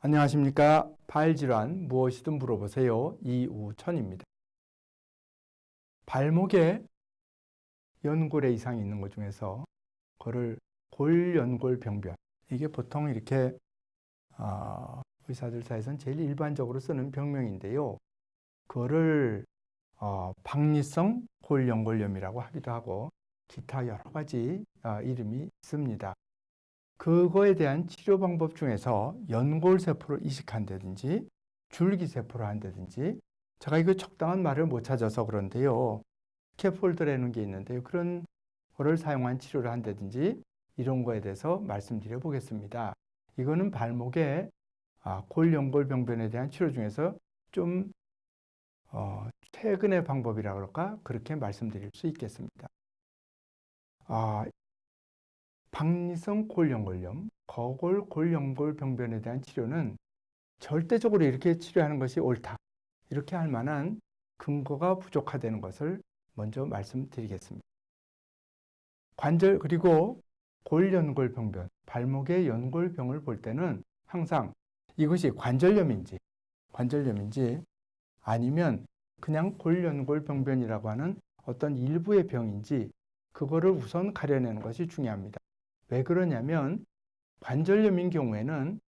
안녕하십니까. 발질환 무엇이든 물어보세요. 이우천입니다. 발목에 연골의 이상이 있는 것 중에서 그거를 골연골 병변 이게 보통 이렇게 어, 의사들 사이에서는 제일 일반적으로 쓰는 병명인데요. 그거를 어, 박리성 골연골염이라고 하기도 하고 기타 여러 가지 어, 이름이 있습니다. 그거에 대한 치료 방법 중에서 연골세포를 이식한다든지 줄기세포를 한다든지 제가 이거 적당한 말을 못 찾아서 그런데요. 스캐폴드라는 게 있는데요. 그런 거를 사용한 치료를 한다든지 이런 거에 대해서 말씀드려 보겠습니다. 이거는 발목의 아, 골연골병변에 대한 치료 중에서 좀 어, 최근의 방법이라 그럴까 그렇게 말씀드릴 수 있겠습니다. 아, 박리성 골연골염, 거골 골연골 병변에 대한 치료는 절대적으로 이렇게 치료하는 것이 옳다. 이렇게 할 만한 근거가 부족하다는 것을 먼저 말씀드리겠습니다. 관절 그리고 골연골 병변, 발목의 연골병을 볼 때는 항상 이것이 관절염인지 관절염인지 아니면 그냥 골연골 병변이라고 하는 어떤 일부의 병인지 그거를 우선 가려내는 것이 중요합니다. 왜 그러냐면 관절염인 경우에는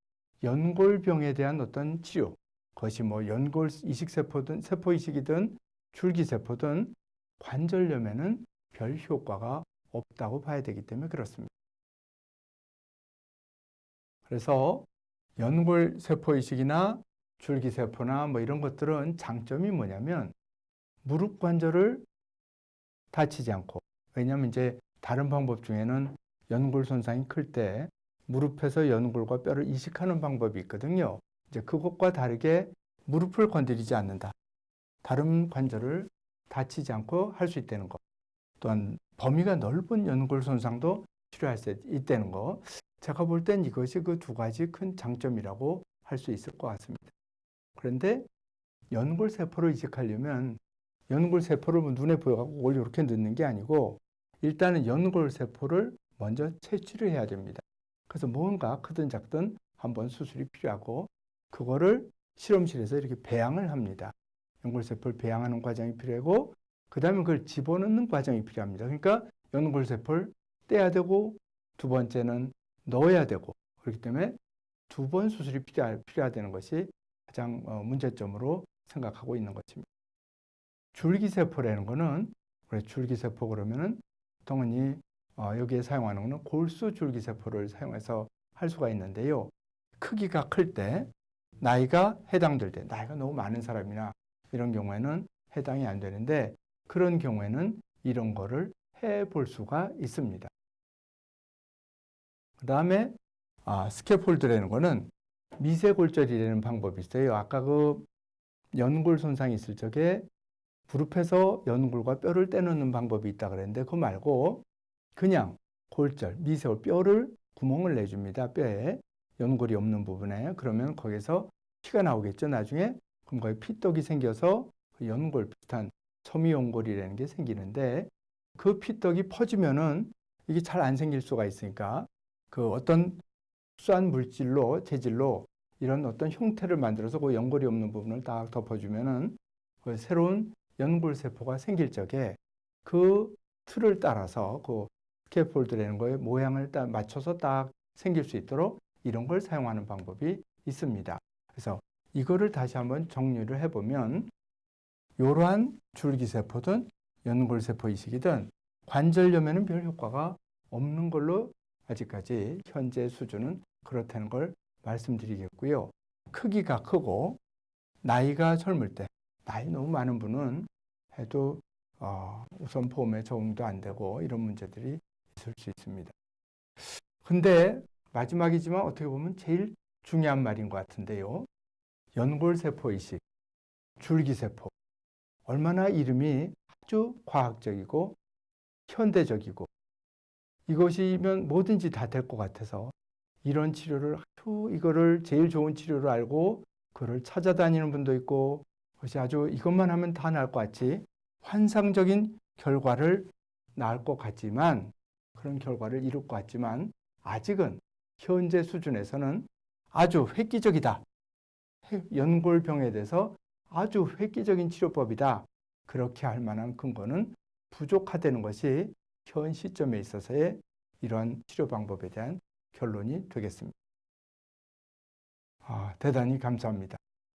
연골병에 대한 어떤 치료, 그것이 뭐 연골 이식세포든 세포 이식이든 줄기세포든 관절염에는 별 효과가 없다고 봐야 되기 때문에 그렇습니다. 그래서 연골 세포 이식이나 줄기세포나 뭐 이런 것들은 장점이 뭐냐면 무릎 관절을 다치지 않고 왜냐하면 이제 다른 방법 중에는 연골 손상이 클 때 무릎에서 연골과 뼈를 이식하는 방법이 있거든요. 이제 그것과 다르게 무릎을 건드리지 않는다. 다른 관절을 다치지 않고 할 수 있다는 것. 또한 범위가 넓은 연골 손상도 치료할 수 있다는 것. 제가 볼 땐 이것이 그 두 가지 큰 장점이라고 할 수 있을 것 같습니다. 그런데 연골 세포를 이식하려면 연골 세포를 뭐 눈에 보여갖고 이렇게 넣는 게 아니고 일단은 연골 세포를 먼저 채취를 해야 됩니다. 그래서 뭔가 크든 작든 한번 수술이 필요하고 그거를 실험실에서 이렇게 배양을 합니다. 연골세포를 배양하는 과정이 필요하고 그 다음에 그걸 집어넣는 과정이 필요합니다. 그러니까 연골세포를 떼야 되고 두 번째는 넣어야 되고 그렇기 때문에 두 번 수술이 필요하, 필요하다는 것이 가장 어, 문제점으로 생각하고 있는 것입니다. 줄기세포라는 거는 줄기세포 그러면은 보통은 이 어, 여기에 사용하는 것은 골수 줄기세포를 사용해서 할 수가 있는데요. 크기가 클 때, 나이가 해당될 때, 나이가 너무 많은 사람이나 이런 경우에는 해당이 안 되는데 그런 경우에는 이런 거를 해 볼 수가 있습니다. 그 다음에 아, 스캐폴드라는 거는 미세골절이라는 방법이 있어요. 아까 그 연골 손상이 있을 적에 무릎에서 연골과 뼈를 떼놓는 방법이 있다 그랬는데 그거 말고 그냥 골절, 미세골, 뼈를 구멍을 내줍니다. 뼈에 연골이 없는 부분에 그러면 거기서 피가 나오겠죠. 나중에 그럼 거기 피떡이 생겨서 그 연골 비슷한 섬유연골이라는 게 생기는데 그 피떡이 퍼지면은 이게 잘 안 생길 수가 있으니까 그 어떤 흡수한 물질로 재질로 이런 어떤 형태를 만들어서 그 연골이 없는 부분을 딱 덮어주면은 그 새로운 연골 세포가 생길 적에 그 틀을 따라서 그스 캐폴드라는 거에 모양을 딱 맞춰서 딱 생길 수 있도록 이런 걸 사용하는 방법이 있습니다. 그래서 이거를 다시 한번 정리를 해보면 이러한 줄기세포든 연골세포 이식이든 관절염에는 별 효과가 없는 걸로 아직까지 현재 수준은 그렇다는 걸 말씀드리겠고요. 크기가 크고 나이가 젊을 때 나이 너무 많은 분은 해도 어, 우선 보험에 적응도 안 되고 이런 문제들이 있을 수 있습니다. 근데 마지막이지만 어떻게 보면 제일 중요한 말인 것 같은데요. 연골세포 이식, 줄기세포. 얼마나 이름이 아주 과학적이고 현대적이고 이것이면 뭐든지 다 될 것 같아서 이런 치료를 아주 이거를 제일 좋은 치료로 알고 그를 찾아다니는 분도 있고 그것이 아주 이것만 하면 다 나을 것 같이 환상적인 결과를 낳을 것 같지만 그런 결과를 이룰 것 같지만 아직은 현재 수준에서는 아주 획기적이다. 해- 연골병에 대해서 아주 획기적인 치료법이다. 그렇게 할 만한 근거는 부족하다는 것이 현 시점에 있어서의 이러한 치료 방법에 대한 결론이 되겠습니다. 아, 대단히 감사합니다.